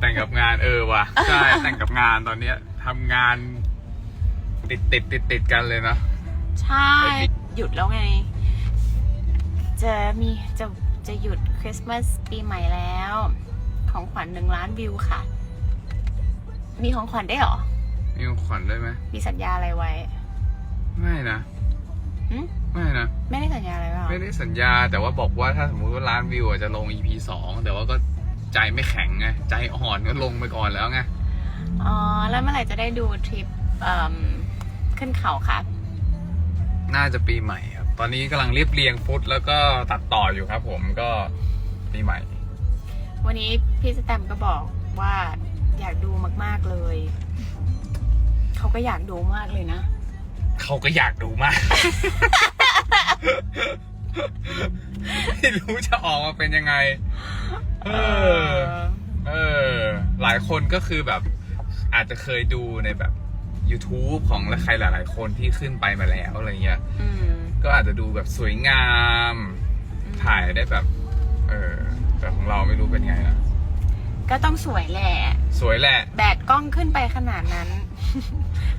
แต่งกับงานเออว่ะใช่แต่งกับงานตอนเนี้ยทำงานติดติดติดติดกันเลยเนาะใช่ หยุดแล้วไง จะมีจะจะหยุดคริสต์มาสปีใหม่แล้ว ของขวัญหนึ่งล้านวิวค่ะ มีของขวัญได้วยเหรอ มีของขวัญด้วยไหมมีสัญญาอะไรไว้ไม่นะหึไม่นะไม่ได้สัญญาอะไรไว้เหรอไม่ได้สัญญาแต่ว่าบอกว่าถ้าสมมุติว่าล้านวิวอะจะลง EP สองแต่ว่าก็ ใจไม่แข็งไงใจอ่อนก็ลงไปก่อนแล้วไงอ๋อแล้วเมื่อไหร่จะได้ดูทริปเอิ่มขึ้นเขาคะน่าจะปีใหม่ครับ ตอนนี้กำลังเรียบเรียงฟุตแล้วก็ตัดต่ออยู่ครับ ผมก็ปีใหม่ วันนี้พี่สแตมป์ก็บอกว่าอยากดูมาก ๆเลย เขาก็อยากดูมากเลยนะ เขาก็อยากดูมาก ไม่รู้จะออกมาเป็นยังไง เออ เออ หลายคนก็คือแบบ อาจจะเคยดูในแบบ YouTube ของใครหลาย ๆ คนที่ขึ้นไปมาแล้วอะไรเงี้ย อืมก็อาจจะดูแบบสวยงาม ถ่ายได้แบบ เออ แต่ของเราไม่รู้เป็นไงนะ ก็ต้องสวยแหละ สวยแหละ แบกกล้องขึ้นไปขนาดนั้น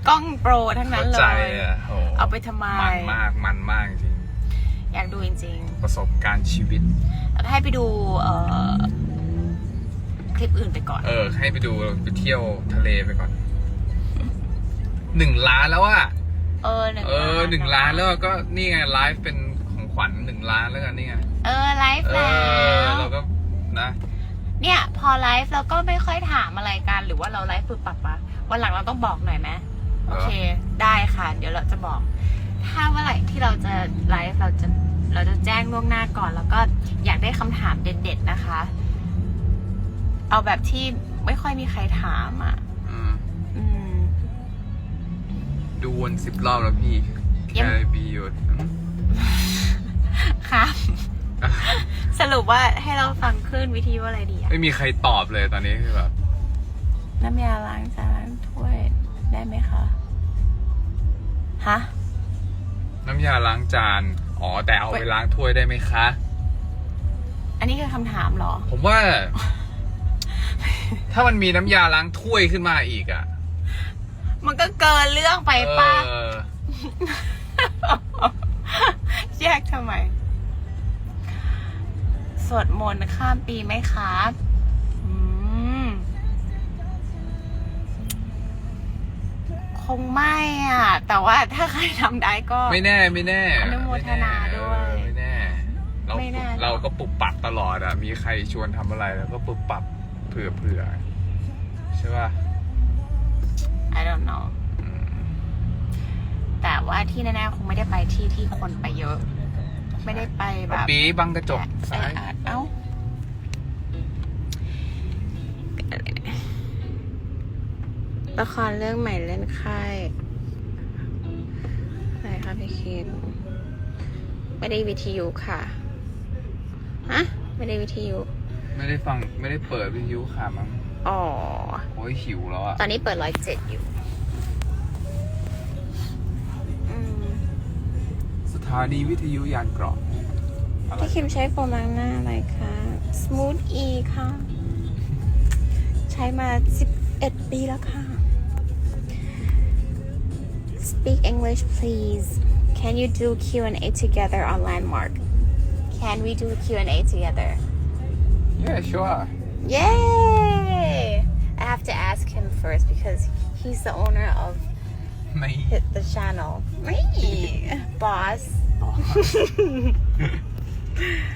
กล้องโปรทั้งนั้นเข้าเลใจย อะโหเอาไปทำไม มันมาก มันมากจริง อยากดูจริงประสบการณ์ชีวิต ๆ แล้วก็ให้ไปดูเอ่อคลิปอื่นไปก่อน เออ ให้ไปดูไปเที่ยวทะเลไปก่อนหนึ่งล้านแล้วอะเออหนึ่งเออหนึ่งล้านแล้วก็นี่ไงไลฟ์เป็นของขวัญหนึ่งล้านแล้วกันนี่ไงเออไลฟ์เอแล้อว เราก็นะ เนี่ย พอไลฟ์เราก็ไม่ค่อยถามอะไรกันหรือว่าเราไลฟ์ปรับปรับปะวันหลังเราต้องบอกหน่อยไหมโอเค ได้ค่ะ เดี๋ยวเราจะบอก ถ้าเมื่อไหร่ที่เราจะไลฟ์เราจะเราจะแจ้งล่วงหน้าก่อน แล้วก็อยากได้คำถามเด็ด ๆ นะคะ เอาแบบที่ไม่ค่อยมีใครถามอะอืมอืม ดูวนสิบรอบแล้วพี่ยัง แค่ปีหยุดค่ะสรุปว่าให้เราฟังคลื่นวิทยุอะไรดีอะไม่มีใครตอบเลยตอนนี้คือแบบน้ำยาล้างจานถ้วยได้ไหมคะ ฮะ น้ำยาล้างจาน อ๋อ แต่เอาไปล้างถ้วยได้ไหมคะ อันนี้คือคำถามเหรอ ผมว่า ถ้ามันมีน้ำยาล้างถ้วยขึ้นมาอีกอะมันก็เกินเรื่องไปป้าเออแยกทำไม สวดมนต์ข้ามปีไหมครับอืม ค งไม่อะ แต่ว่าถ้าใครทำได้ก็ ไม่แน่ไม่แน่อนุโมทนาด้วยเออไม่แน่เราไม่แน่หรอกเราก็ปรับปรับตลอดอะมีใครชวนทำอะไรแล้วก็ปรับปรับเผื่อเผื่อใช่ป่ะ I don't know อืมแต่ว่าที่แน่ๆคงไม่ได้ไปที่ที่คนไปเยอะ ไม่ได้ไปแบบปีบังกระจกแอซ้าย อัดเอ้า ละครเรื่องใหม่เล่นค่ายอะไรคะพี่คิมไม่ได้วิทยุค่ะฮะไม่ได้วิทยุ ไม่ได้ฟังไม่ได้เปิดวิทยุค่ะมั้งอ๋อ โอ้ยหิวแล้วอะตอนนี้เปิดร้อยเจ็ดอยู่อืมสถานีวิทยุยานเกราะอะไรพี่คิมใช้โฟมล้างหน้าอะไรคะ Smooth E ค่ะ ใช้มา 11 ปีแล้วค่ะ speak English, please? Can you do Q&A together on Landmark? Can we do Q&A together? Yeah, sure. Yay! I have to ask him first because he's the owner of Me. the channel. Me! Boss.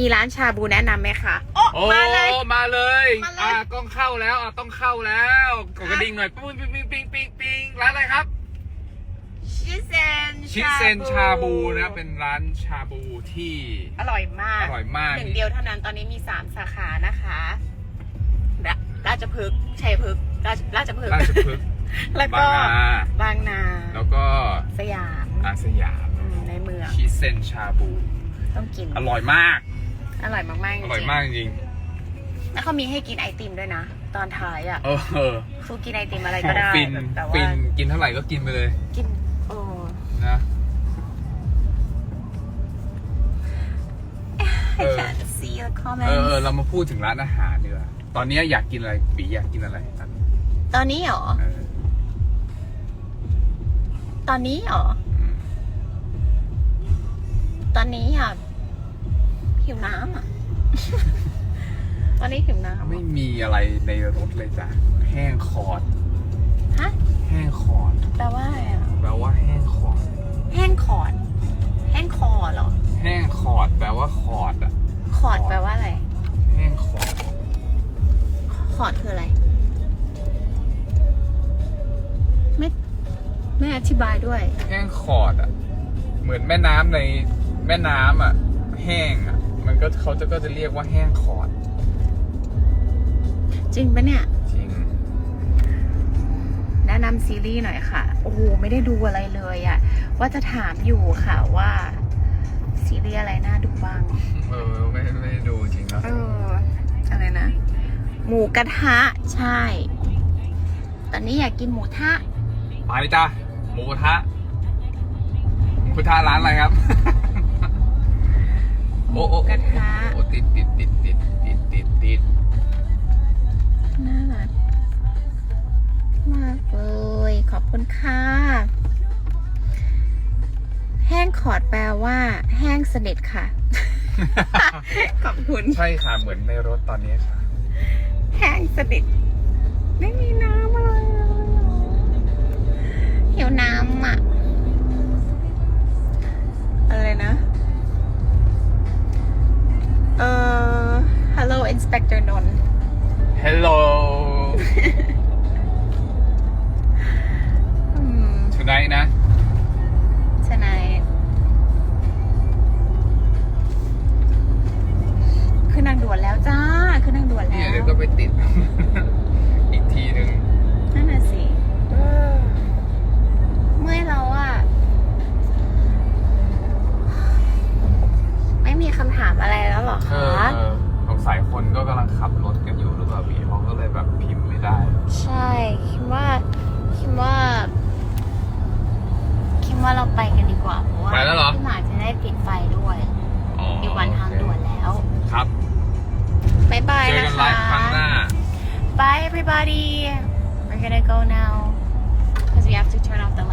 มีร้านชาบูแนะนำไหมคะโอ้โอ้มาเลย มาเลยมาเลย อ่ากล้องเข้าแล้วอะต้องเข้าแล้วกดกระดิ่งหน่อยปิ้งปิ้งปิ้งปิ้งปิ้งปิ้งร้านอะไรครับ ชิเซนชิเซนชาบูนะครับเป็นร้านชาบูที่ อร่อยมากอร่อยมากหนึ่งเดียวเท่านั้นตอนนี้มีสามสาขานะคะราราชพฤกษ์ชัยพฤกษ์ราชราชพฤกษ์ราชพฤกษ์แล้วก็บางนาบางนาแล้วก็สยามอาสยามอืมในเมือง ชิเซนชาบู ต้องกิน อร่อยมาก อร่อยมากๆจอริงร่อยมากจริงแล้วเขามีให้กินไอติมด้วยนะ ตอนท้ายอะ เออเออคือกินไอติมอะไรก็ได้ฟินแต่ฟิว่านกินเท่าไหร่ก็กินไปเลยกินโอ้นะ I เออ can't see your comment เออเออเรามาพูดถึงร้านอาหารดีกว่าตอนนี้อยากกินอะไรปีอยากกินอะไรตอนนี้ตอนนี้เหรอ เออตอนนี้เหรอ อืมตอนนี้อยาก หิวน้ำอะตอนนี้หิวน้ำไม่มีอะไรในรถเลยจ้ะแห้งคอร์ดฮะ แห้งคอร์ดแปลว่าอะไรอะ แปลว่าแห้งคอร์ดแห้งขอด แห้งคอเหรอ แห้งคอร์ดแปลว่าคอร์ดอะขอดแปลว่าอะไร แห้งคอร์ดขอดคืออะไร ไม่ ไม่อธิบายด้วย แห้งคอร์ดอะเหมือนแม่น้ำในแม่น้ำอะแห้งอะ มันก็เขาจะก็จะเรียกว่าแห้งคอร์ดจริงปะเนี่ย จริง แนะนำซีรีส์หน่อยค่ะ โอ้โห ไม่ได้ดูอะไรเลยอะว่าจะถามอยู่ค่ะว่า ซีรีส์อะไรน่าดูบ้าง เออ ไม่ไม่ได้ดูจริงแล้วเออ อะไรนะ หมูกระทะ ใช่ ตอนนี้อยากกินหมูทะไปเลยจ้าหมูกระทะหมูกระทะร้านอะไรครับหมู โอ้โอ้กระทะ โอ้ติดติดติดติดติดติดติดน่ารักมากเลย ขอบคุณค่ะ แห้งขอดแปลว่า แห้งสนิทค่ะ ขอบคุณ ใช่ค่ะ เหมือนในรถตอนนี้ค่ะ แห้งสนิทไม่มีน้ำ ว่าเราไปกันดีกว่าเพราะว่าไปแล้วเหรอ พี่หมาจะได้ปิดไฟด้วยอ๋อมีวันทางด่วนแล้วครับบายบายเจอนะกันไลคะ ฟ์ครั้งหน้า Bye everybody. We're gonna go now because we have to turn off the